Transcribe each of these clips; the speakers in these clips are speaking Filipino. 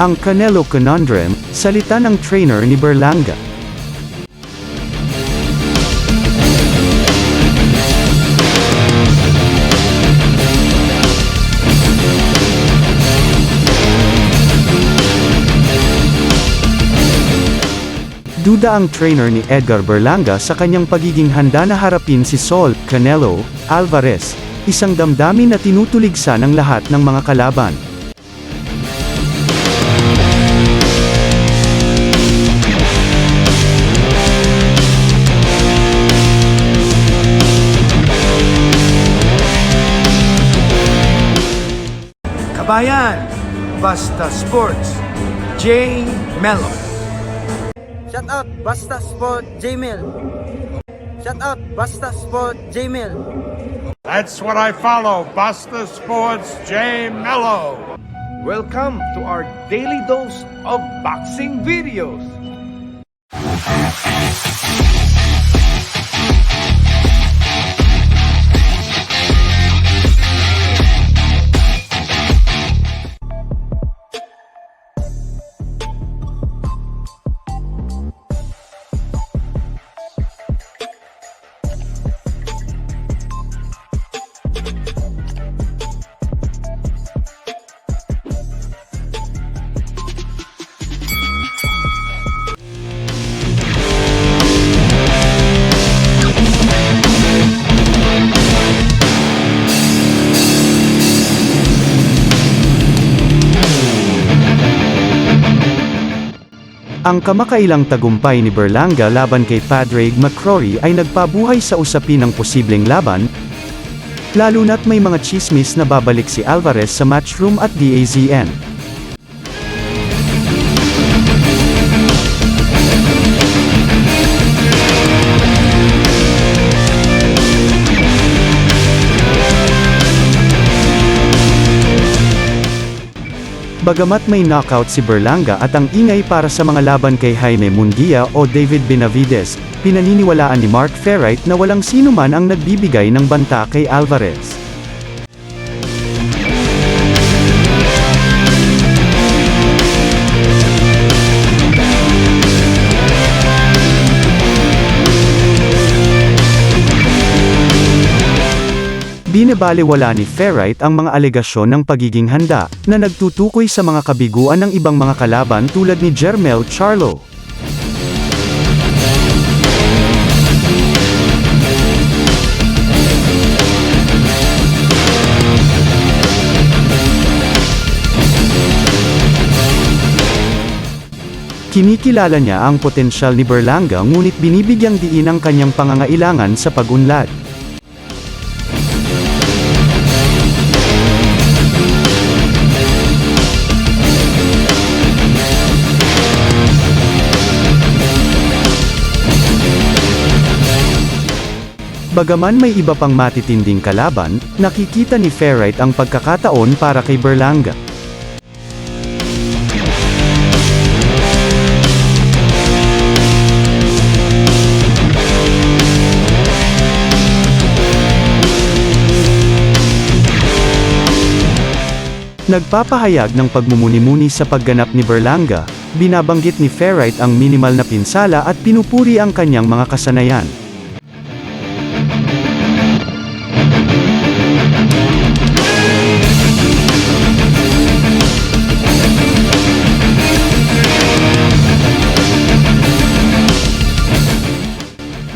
Ang Canelo Conundrum, salita ng trainer ni Berlanga. Duda ang trainer ni Edgar Berlanga sa kanyang pagiging handa na harapin si Saul Canelo Alvarez, isang damdamin na tinutuligsa ng lahat ng mga kalaban. Kabayan, Basta Sports, J. Mello. Shout out Basta Sport Jmil. Shout out Basta Sport Jmil. That's what I follow. Basta Sports J Mello. Welcome to our daily dose of boxing videos. Ang kamakailang tagumpay ni Berlanga laban kay Padraig McCrory ay nagpabuhay sa usapin ng posibleng laban, lalo na't may mga chismis na babalik si Alvarez sa matchroom at DAZN. Bagamat may knockout si Berlanga at ang ingay para sa mga laban kay Jaime Munguia o David Benavides, pinaniniwalaan ni Mark Ferrite na walang sino man ang nagbibigay ng banta kay Alvarez. Binebaliwala ni Ferrite ang mga alegasyon ng pagiging handa, na nagtutukoy sa mga kabiguan ng ibang mga kalaban tulad ni Jermel Charlo. Kinikilala niya ang potensyal ni Berlanga ngunit binibigyang diin ang kanyang pangangailangan sa pag-unlad. Bagaman may iba pang matitinding kalaban, nakikita ni Ferrite ang pagkakataon para kay Berlanga. Nagpapahayag ng pagmumuni-muni sa pagganap ni Berlanga, binabanggit ni Ferrite ang minimal na pinsala at pinupuri ang kanyang mga kasanayan.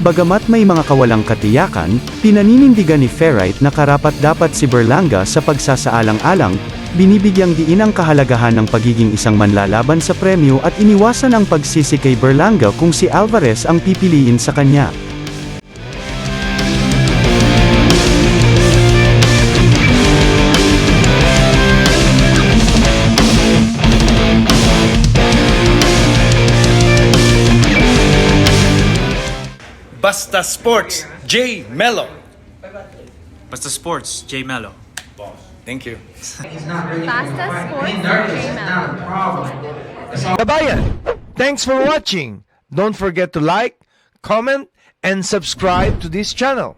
Bagamat may mga kawalang katiyakan, pinaninindigan ni Ferrite na karapat-dapat si Berlanga sa pagsasaalang-alang, binibigyang diin ang kahalagahan ng pagiging isang manlalaban sa premyo at iniwasan ang pagsisi kay Berlanga kung si Alvarez ang pipiliin sa kanya. Basta Sports, J Mello. Basta Sports, J Mello. Thank you. Basta Sports J-Mel. Kabayan, thanks for watching. Don't forget to like, comment, and subscribe to this channel.